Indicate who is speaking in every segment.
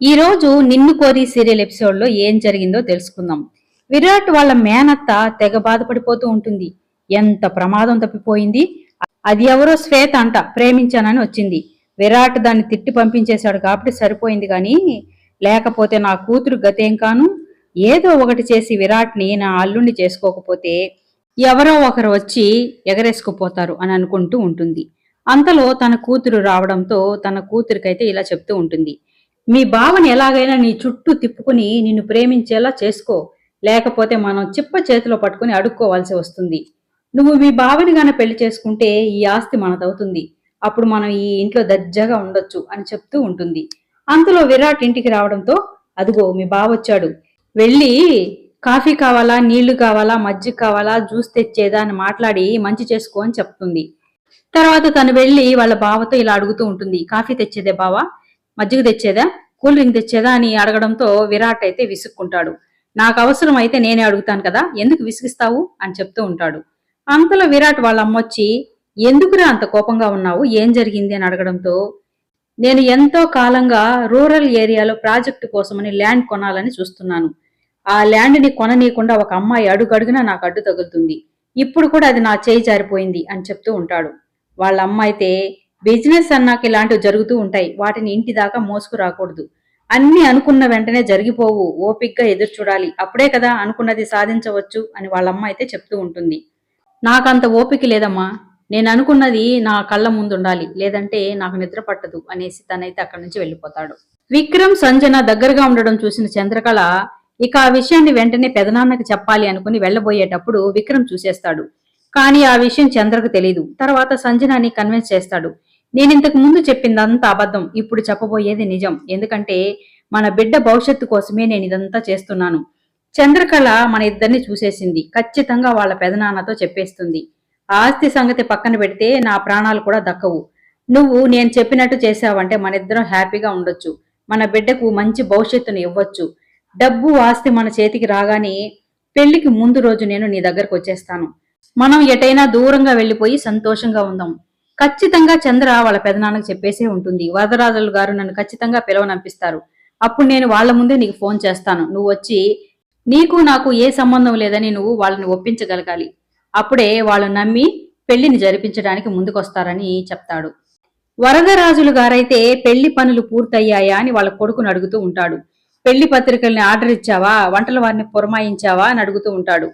Speaker 1: ఈ రోజు నిన్ను కోరి సీరియల్ ఎపిసోడ్లో ఏం జరిగిందో తెలుసుకుందాం. విరాట్ వాళ్ళ మేనత్త తెగ బాధపడిపోతూ ఉంటుంది. ఎంత ప్రమాదం తప్పిపోయింది? అది ఎవరో శ్వేత అంట ప్రేమించానని వచ్చింది. విరాట్ దాన్ని తిట్టి పంపించేశాడు కాబట్టి సరిపోయింది కానీ లేకపోతే నా కూతురు గతేం కాను? ఏదో ఒకటి చేసి విరాట్ని నా అల్లుణ్ణి చేసుకోకపోతే ఎవరో ఒకరు వచ్చి ఎగరేసుకుపోతారు అని అనుకుంటూ ఉంటుంది. అంతలో తన కూతురు రావడంతో తన కూతురికైతే ఇలా చెప్తూ ఉంటుంది. మీ బావని ఎలాగైనా నీ చుట్టూ తిప్పుకుని నిన్ను ప్రేమించేలా చేసుకో. లేకపోతే మనం చిప్ప చేతిలో పట్టుకుని అడుక్కోవాల్సి వస్తుంది. నువ్వు మీ బావని గాన పెళ్ళి చేసుకుంటే ఈ ఆస్తి మనదవుతుంది. అప్పుడు మనం ఈ ఇంట్లో దర్జాగా ఉండొచ్చు అని చెప్తూ ఉంటుంది. అంతలో విరాట్ ఇంటికి రావడంతో అదిగో మీ బావ వచ్చాడు. వెళ్ళి కాఫీ కావాలా నీళ్ళు కావాలా మజ్జిగ కావాలా జ్యూస్ తెచ్చేదా అని మాట్లాడి మంచి చేసుకో అని చెప్తుంది. తర్వాత తను వెళ్ళి వాళ్ళ బావతో ఇలా అడుగుతూ ఉంటుంది. కాఫీ తెచ్చేదే బావా? మజ్జిగ తెచ్చేదా? కూల్ డ్రింక్ తెచ్చేదా? అని అడగడంతో విరాట్ అయితే విసుక్కుంటాడు. నాకు అవసరం అయితే నేనే అడుగుతాను కదా ఎందుకు విసిగిస్తావు? అని చెప్తూ ఉంటాడు. అంతలో విరాట్ వాళ్ళ అమ్మొచ్చి ఎందుకురా అంత కోపంగా ఉన్నావు? ఏం జరిగింది? అని అడగడంతో నేను ఎంతో కాలంగా రూరల్ ఏరియాలో ప్రాజెక్టు కోసమని ల్యాండ్ కొనాలని చూస్తున్నాను. ఆ ల్యాండ్ని కొననీయకుండా ఒక అమ్మాయి అడుగడుగునా నాకు అడ్డు తగులుతుంది. ఇప్పుడు కూడా అది నా చేయి జారిపోయింది అని చెప్తూ ఉంటాడు. వాళ్ళ అమ్మ అయితే బిజినెస్ అన్నాక ఇలాంటివి జరుగుతూ ఉంటాయి. వాటిని ఇంటి దాకా మోసుకు రాకూడదు. అన్ని అనుకున్న వెంటనే జరిగిపోవు. ఓపిక్గా ఎదురు చూడాలి. అప్పుడే కదా అనుకున్నది సాధించవచ్చు అని వాళ్ళ అమ్మ అయితే చెప్తూ ఉంటుంది. నాకంత ఓపిక లేదమ్మా. నేను అనుకున్నది నా కళ్ళ ముందు ఉండాలి లేదంటే నాకు నిద్ర పట్టదు అనేసి తనైతే అక్కడి నుంచి వెళ్ళిపోతాడు. విక్రమ్ సంజన దగ్గరగా ఉండడం చూసిన చంద్రకళ ఇక ఆ విషయాన్ని వెంటనే పెదనాన్నకి చెప్పాలి అనుకుని వెళ్ళబోయేటప్పుడు విక్రమ్ చూసేస్తాడు. కానీ ఆ విషయం చంద్రకు తెలియదు తర్వాత సంజనాని కన్విన్స్ చేస్తాడు. నేను ఇంతకు ముందు చెప్పిందంతా అబద్ధం. ఇప్పుడు చెప్పబోయేది నిజం. ఎందుకంటే మన బిడ్డ భవిష్యత్తు కోసమే నేను ఇదంతా చేస్తున్నాను. చంద్రకళ మన ఇద్దరిని చూసేసింది. ఖచ్చితంగా వాళ్ళ పెదనాన్నతో చెప్పేస్తుంది. ఆస్తి సంగతి పక్కన పెడితే నా ప్రాణాలు కూడా దక్కవు. నువ్వు నేను చెప్పినట్టు చేసావంటే మన ఇద్దరం హ్యాపీగా ఉండొచ్చు. మన బిడ్డకు మంచి భవిష్యత్తును ఇవ్వచ్చు. డబ్బు ఆస్తి మన చేతికి రాగానే పెళ్ళికి ముందు రోజు నేను నీ దగ్గరకు వచ్చేస్తాను. మనం ఎటైనా దూరంగా వెళ్ళిపోయి సంతోషంగా ఉందాం. ఖచ్చితంగా చంద్ర వాళ్ళ పెదనాన్నకు చెప్పేసే ఉంటుంది. వరదరాజులు గారు నన్ను ఖచ్చితంగా పిలవనంపిస్తారు అప్పుడు నేను వాళ్ళ ముందే నీకు ఫోన్ చేస్తాను. నువ్వు వచ్చి నీకు నాకు ఏ సంబంధం లేదని నువ్వు వాళ్ళని ఒప్పించగలగాలి. అప్పుడే వాళ్ళు నమ్మి పెళ్ళిని జరిపించడానికి ముందుకొస్తారని చెప్తాడు. వరదరాజులు గారైతే పెళ్ళి పనులు పూర్తయ్యాయా అని వాళ్ళ కొడుకును అడుగుతూ ఉంటాడు. పెళ్ళి పత్రికల్ని ఆర్డర్ ఇచ్చావా? వంటల వారిని పురమాయించావా? అని అడుగుతూ ఉంటాడు.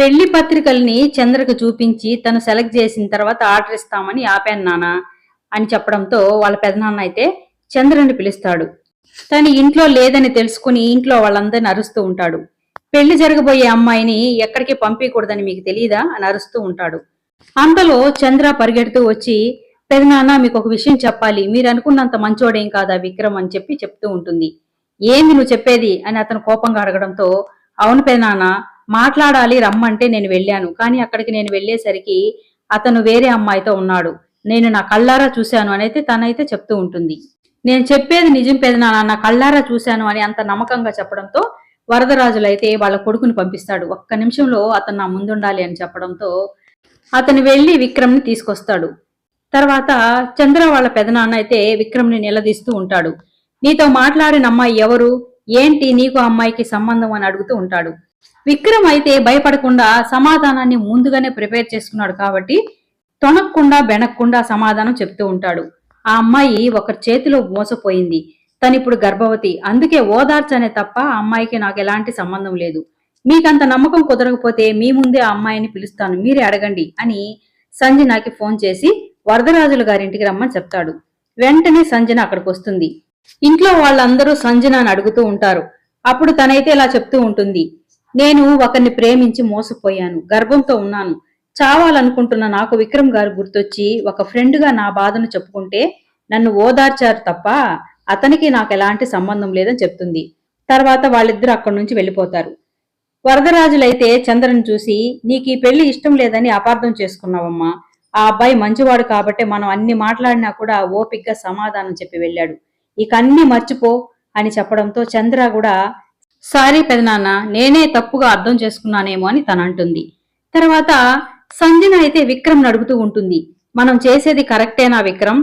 Speaker 1: పెళ్ళి పత్రికల్ని చంద్రకు చూపించి తను సెలెక్ట్ చేసిన తర్వాత ఆర్డర్ ఇస్తామని ఆపాను నాన్న అని చెప్పడంతో వాళ్ళ పెదనాన్న అయితే చంద్రుని పిలుస్తాడు. తను ఇంట్లో లేదని తెలుసుకుని ఇంట్లో వాళ్ళందరిని అరుస్తూ ఉంటాడు. పెళ్ళి జరగబోయే అమ్మాయిని ఎక్కడికి పంపించకూడదని మీకు తెలియదా అని అరుస్తూ ఉంటాడు. అంతలో చంద్ర పరిగెడుతూ వచ్చి పెదనాన్న మీకు ఒక విషయం చెప్పాలి. మీరు అనుకున్నంత మంచోడేం కాదా విక్రమ్ అని చెప్పి చెప్తూ ఉంటుంది. ఏంది నువ్వు చెప్పేది? అని అతను కోపంగా అడగడంతో అవును పెదనాన్న మాట్లాడాలి రమ్మంటే నేను వెళ్ళాను. కానీ అక్కడికి నేను వెళ్ళేసరికి అతను వేరే అమ్మాయితో ఉన్నాడు. నేను నా కళ్ళారా చూశాను అనైతే అయితే తనైతే చెప్తూ ఉంటుంది. నేను చెప్పేది నిజం పెదనా నా కళ్ళారా చూశాను అని అంత నమ్మకంగా చెప్పడంతో వరదరాజులైతే వాళ్ళ కొడుకుని పంపిస్తాడు. ఒక్క నిమిషంలో అతను నా ముందుండాలి అని చెప్పడంతో అతను వెళ్ళి విక్రమ్ని తీసుకొస్తాడు. తర్వాత చంద్ర వాళ్ళ పెదనాన్న అయితే విక్రమ్ని నిలదీస్తూ ఉంటాడు. నీతో మాట్లాడిన అమ్మాయి ఎవరు? ఏంటి నీకు అమ్మాయికి సంబంధం అని అడుగుతూ ఉంటాడు. విక్రమ్ అయితే భయపడకుండా సమాధానాన్ని ముందుగానే ప్రిపేర్ చేసుకున్నాడు కాబట్టి తొనక్కుండా బెనక్కుండా సమాధానం చెప్తూ ఉంటాడు. ఆ అమ్మాయి ఒకరి చేతిలో మోసపోయింది. తనిప్పుడు గర్భవతి. అందుకే ఓదార్చనే తప్ప ఆ అమ్మాయికి నాకు ఎలాంటి సంబంధం లేదు. మీకంత నమ్మకం కుదరకపోతే మీ ముందే ఆ అమ్మాయిని పిలుస్తాను. మీరే అడగండి అని సంజనాకి ఫోన్ చేసి వరదరాజుల గారింటికి రమ్మని చెప్తాడు. వెంటనే సంజన అక్కడికి వస్తుంది. ఇంట్లో వాళ్ళందరూ సంజనాని అడుగుతూ ఉంటారు. అప్పుడు తనైతే ఇలా చెప్తూ ఉంటుంది. నేను ఒకరిని ప్రేమించి మోసపోయాను గర్భంతో ఉన్నాను. చావాలనుకుంటున్న నాకు విక్రమ్ గారు గుర్తొచ్చి ఒక ఫ్రెండ్గా నా బాధను చెప్పుకుంటే నన్ను ఓదార్చారు తప్ప అతనికి నాకు ఎలాంటి సంబంధం లేదని చెప్తుంది. తర్వాత వాళ్ళిద్దరూ అక్కడి నుంచి వెళ్ళిపోతారు. వరదరాజులైతే చంద్రను చూసి నీకు ఈ పెళ్ళి ఇష్టం లేదని అపార్థం చేసుకున్నావమ్మా. ఆ అబ్బాయి మంచివాడు కాబట్టే మనం అన్ని మాట్లాడినా కూడా ఓపిగ్గా సమాధానం చెప్పి వెళ్ళాడు. ఇక అన్ని మర్చిపో అని చెప్పడంతో చంద్ర కూడా సారీ పెదనాన్న నేనే తప్పుగా అర్థం చేసుకున్నానేమో అని తను అంటుంది. తర్వాత సంజన అయితే విక్రమ్ నడుపుతూ ఉంటుంది. మనం చేసేది కరెక్టేనా విక్రమ్?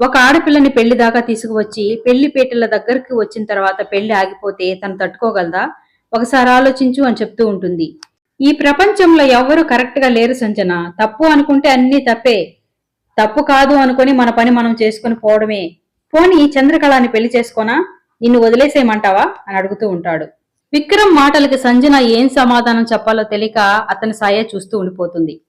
Speaker 1: ఒక ఆడపిల్లని పెళ్ళి దాకా తీసుకువచ్చి పెళ్ళి పీటల దగ్గరికి వచ్చిన తర్వాత పెళ్ళి ఆగిపోతే తను తట్టుకోగలదా? ఒకసారి ఆలోచించు అని చెప్తూ ఉంటుంది. ఈ ప్రపంచంలో ఎవ్వరూ కరెక్ట్గా లేరు సంజన. తప్పు అనుకుంటే అన్ని తప్పే. తప్పు కాదు అనుకొని మన పని మనం చేసుకుని పోవడమే. పోనీ చంద్రకళని పెళ్ళి చేసుకోనా? నిన్ను వదిలేసేయమంటావా? అని అడుగుతూ ఉంటాడు. విక్రమ్ మాటలకి సంజన ఏం సమాధానం చెప్పాలో తెలియక అతని సాయ చూస్తూ ఉండిపోతుంది.